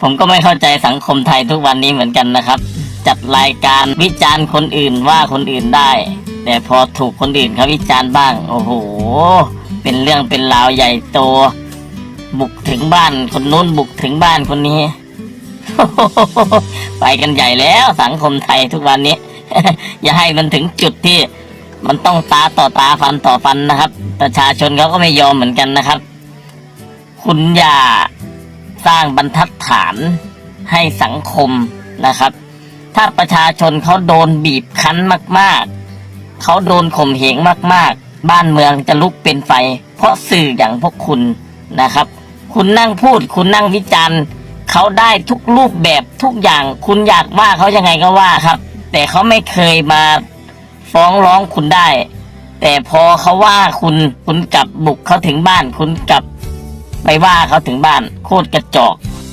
ผมก็ไม่เข้าใจสังคมไทยทุกวันนี้เหมือนกันนะครับ จัดรายการวิจารณ์คนอื่นว่าคนอื่นได้ แต่พอถูกคนอื่นเขาวิจารณ์บ้าง โอ้โห เป็นเรื่องเป็นราวใหญ่โต บุกถึงบ้านคนนู้นบุกถึงบ้านคนนี้ ไปกันใหญ่แล้วสังคมไทยทุกวันนี้ อย่าให้มันถึงจุดที่ มันต้องตาต่อตาฟันต่อฟันนะครับ ประชาชนเขาก็ไม่ยอมเหมือนกันนะครับ คุณอย่า สร้างบรรทัดฐานให้สังคมนะครับ ถ้าประชาชนเขาโดนบีบคั้นมาก ๆ เขาโดนข่มเหงมาก ๆ บ้านเมืองจะลุกเป็นไฟ เพราะสื่ออย่างพวกคุณนะครับ คุณนั่งพูด คุณนั่งวิจารณ์เขาได้ทุกรูปแบบทุกอย่าง คุณอยากว่าเขายังไงก็ว่าครับ แต่เขาไม่เคยมาฟ้องร้องคุณได้ แต่พอเขาว่าคุณคุณกลับบุกเขาถึงบ้านคุณกลับ ไปว่าเขาถึงบ้านโคตรกระจอก